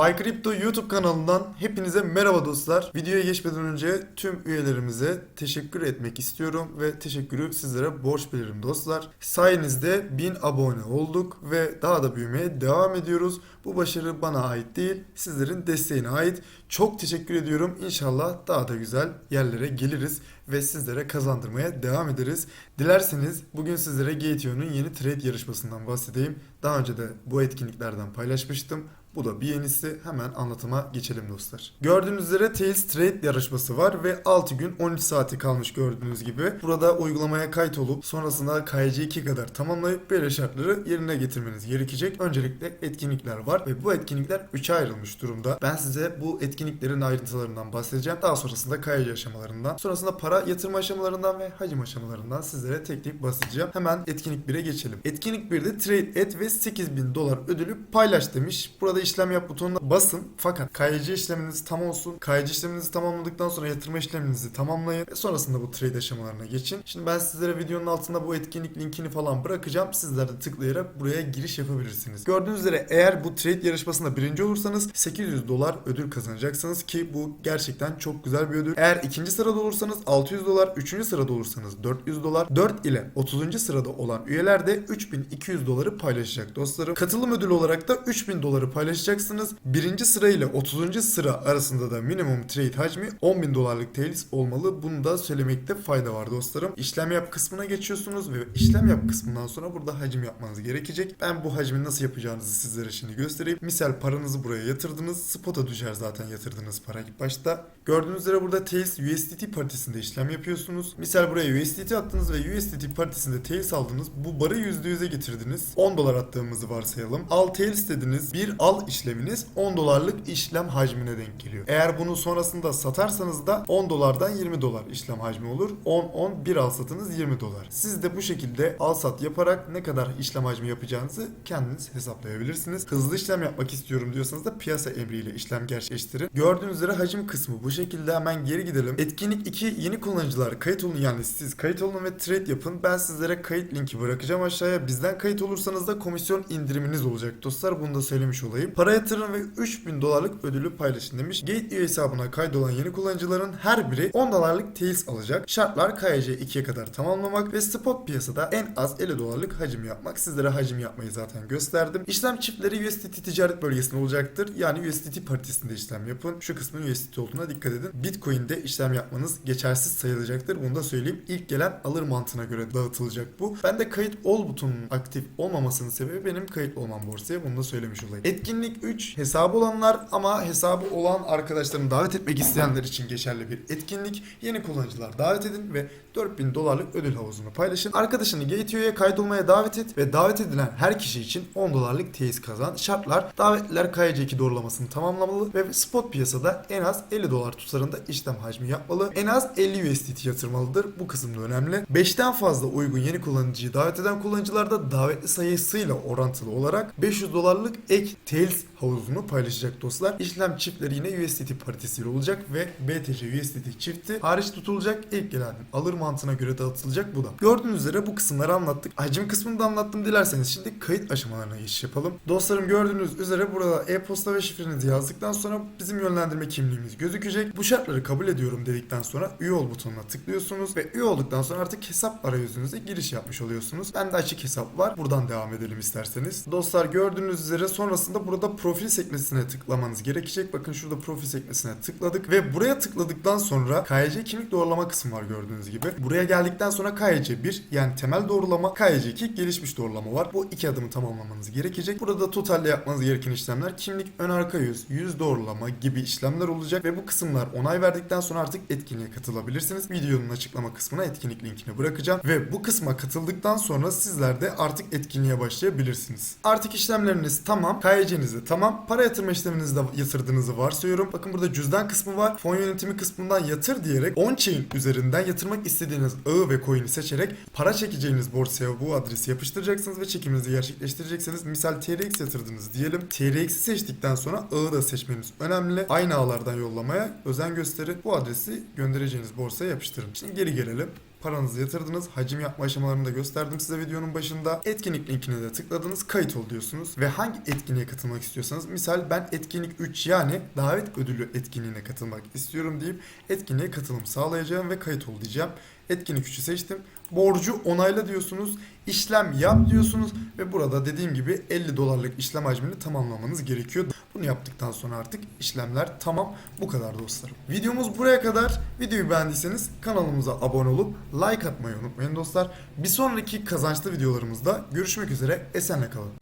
Bay YouTube kanalından hepinize merhaba dostlar. Videoya geçmeden önce tüm üyelerimize teşekkür etmek istiyorum ve teşekkürü sizlere borç bilirim dostlar. Sayenizde 1000 abone olduk ve daha da büyümeye devam ediyoruz. Bu başarı bana ait değil, sizlerin desteğine ait. Çok teşekkür ediyorum. İnşallah daha da güzel yerlere geliriz ve sizlere kazandırmaya devam ederiz. Dilerseniz bugün sizlere GTO'nun yeni trade yarışmasından bahsedeyim. Daha önce de bu etkinliklerden paylaşmıştım. Bu da bir yenisi. Hemen anlatıma geçelim dostlar. Gördüğünüz üzere Tails Trade yarışması var ve 6 gün 13 saati kalmış gördüğünüz gibi. Burada uygulamaya kayıt olup sonrasında KYC2 kadar tamamlayıp böyle şartları yerine getirmeniz gerekecek. Öncelikle etkinlikler var ve bu etkinlikler 3'e ayrılmış durumda. Ben size bu etkinliklerin ayrıntılarından bahsedeceğim. Daha sonrasında KYC aşamalarından, sonrasında para yatırma aşamalarından ve hacim aşamalarından sizlere tek tek bahsedeceğim. Hemen etkinlik 1'e geçelim. Etkinlik 1'de trade et ve 8000 dolar ödülü paylaş demiş. Burada işlem yap butonuna basın. Fakat KYC işleminiz tam olsun. KYC işleminizi tamamladıktan sonra yatırma işleminizi tamamlayın. Ve sonrasında bu trade aşamalarına geçin. Şimdi ben sizlere videonun altında bu etkinlik linkini falan bırakacağım. Sizler de tıklayarak buraya giriş yapabilirsiniz. Gördüğünüz üzere eğer bu trade yarışmasında birinci olursanız 800 dolar ödül kazanacaksınız ki bu gerçekten çok güzel bir ödül. Eğer ikinci sırada olursanız 600 dolar, üçüncü sırada olursanız 400 dolar, 4 ile 30. sırada olan üyeler de 3200 doları paylaşacak dostlarım. Katılım ödülü olarak da 3000 doları paylaşacaksınız. Birinci sıra ile 30. sıra arasında da minimum trade hacmi 10.000 dolarlık tails olmalı. Bunu da söylemekte fayda var dostlarım. İşlem yap kısmına geçiyorsunuz ve işlem yap kısmından sonra burada hacim yapmanız gerekecek. Ben bu hacmi nasıl yapacağınızı sizlere şimdi göstereyim. Misal paranızı buraya yatırdınız. Spot'a düşer zaten yatırdığınız para ilk başta. Gördüğünüz üzere burada Tails USDT paritesinde işlem yapıyorsunuz. Misal buraya USDT attınız ve USDT paritesinde Tails aldınız. Bu barı %100'e getirdiniz. 10 dolar attığımızı varsayalım. Al Tails dediniz. Bir al işleminiz 10 dolarlık işlem hacmine denk geliyor. Eğer bunu sonrasında satarsanız da 10 dolardan 20 dolar işlem hacmi olur. 10 10 bir al satınız 20 dolar. Siz de bu şekilde al sat yaparak ne kadar işlem hacmi yapacağınızı kendiniz hesaplayabilirsiniz. Hızlı işlem yapmak istiyorum diyorsanız da piyasa emriyle işlem gerçekleştirin. Gördüğünüz üzere hacim kısmı bu şekilde hemen geri gidelim. Etkinlik 2 yeni kullanıcılar kayıt olun yani siz kayıt olun ve trade yapın. Ben sizlere kayıt linki bırakacağım aşağıya. Bizden kayıt olursanız da komisyon indiriminiz olacak dostlar. Bunu da söylemiş olayım. Para yatırın ve 3000 dolarlık ödülü paylaşın demiş. Gateway hesabına kaydolan yeni kullanıcıların her biri 10 dolarlık Tails alacak. Şartlar KYC 2'ye kadar tamamlamak ve spot piyasada en az 50 dolarlık hacim yapmak. Sizlere hacim yapmayı zaten gösterdim. İşlem çiftleri USDT ticaret bölgesinde olacaktır. Yani USDT paritesinde işlem yapın. Şu kısmın USDT olduğuna dikkat edin. Bitcoin'de işlem yapmanız geçersiz sayılacaktır. Bunu da söyleyeyim. İlk gelen alır mantığına göre dağıtılacak bu. Ben de kayıt ol butonunun aktif olmamasının sebebi benim kayıt olmam borsaya. Bunu da söylemiş olayım. Etkinlik 3 hesabı olanlar ama hesabı olan arkadaşlarını davet etmek isteyenler için geçerli bir etkinlik. Yeni kullanıcılar davet edin ve 4000 dolarlık ödül havuzunu paylaşın. Arkadaşını Gateo'ya kaydolmaya davet et ve davet edilen her kişi için 10 dolarlık teyiz kazan. Şartlar davetliler KYC2 doğrulamasını tamamlamalı ve spot piyasada en az 50 dolar tutarında işlem hacmi yapmalı. En az 50 USDT yatırmalıdır. Bu kısım da önemli. 5'ten fazla uygun yeni kullanıcıyı davet eden kullanıcılar da davetli sayısıyla orantılı olarak 500 dolarlık ek Tails havuzunu paylaşacak dostlar. İşlem çiftleri yine USDT paritesiyle olacak ve BTC USDT çifti hariç tutulacak. İlk gelen alır mantığına göre dağıtılacak bu da. Gördüğünüz üzere bu kısımları anlattık. Hacim kısmını da anlattım dilerseniz şimdi kayıt aşamalarına geçiş yapalım. Dostlarım gördüğünüz üzere burada e-posta ve şifrenizi yazdıktan sonra bizim yönlendirme kimliğimiz gözükecek. Bu şartları kabul ediyorum dedikten sonra üye ol butonuna tıklıyorsunuz ve üye olduktan sonra artık hesap arayüzünüze giriş yapmış oluyorsunuz. Bende açık hesap var. Buradan devam edelim isterseniz. Dostlar gördüğünüz üzere sonrasında burada profil sekmesine tıklamanız gerekecek. Bakın şurada profil sekmesine tıkladık ve buraya tıkladıktan sonra KYC kimlik doğrulama kısmı var gördüğünüz gibi. Buraya geldikten sonra KYC 1 yani temel doğrulama, KYC 2 gelişmiş doğrulama var. Bu iki adımı tamamlamanız gerekecek. Burada totalde yapmanız gereken işlemler kimlik ön arka yüz, yüz doğrulama gibi işlemler olacak ve bu kısımlar onay verdikten sonra artık etkinliğe katılabilirsiniz. Videonun açıklama kısmına etkinlik linkini bırakacağım ve bu kısma katıldıktan sonra sizler de artık etkinliğe başlayabilirsiniz. Artık işlemleriniz tamam, KYC'niz de tamam, para yatırma işleminizi de yatırdığınızı varsayıyorum. Bakın burada cüzdan kısmı var. Fon yönetimi kısmından yatır diyerek on-chain üzerinden yatırmak istediğiniz ağı ve coin'i seçerek para çekeceğiniz borsaya bu adresi yapıştıracaksınız ve çekiminizi gerçekleştireceksiniz. Misal TRX yatırdınız diyelim. TRX'i seçtikten sonra ağı da seçmeniz önemli. Aynı ağlardan yollamaya özen gösterin. Bu adresi göndereceğiniz borsaya yapıştırın. Şimdi geri gelelim. paranızı yatırdınız. Hacim yapma aşamalarını da gösterdim size videonun başında. Etkinlik linkine de tıkladınız. Kayıt ol diyorsunuz. Ve hangi etkinliğe katılmak istiyorsanız. Misal ben etkinlik 3 yani davet ödülü etkinliğine katılmak istiyorum deyip etkinliğe katılım sağlayacağım ve kayıt ol diyeceğim. Etkinlik 3'ü seçtim. Borcu onayla diyorsunuz. işlem yap diyorsunuz ve burada dediğim gibi 50 dolarlık işlem hacmini tamamlamanız gerekiyor. Bunu yaptıktan sonra artık işlemler tamam. Bu kadar dostlarım. Videomuz buraya kadar. Videoyu beğendiyseniz kanalımıza abone olup like atmayı unutmayın dostlar. Bir sonraki kazançlı videolarımızda görüşmek üzere. Esenle kalın.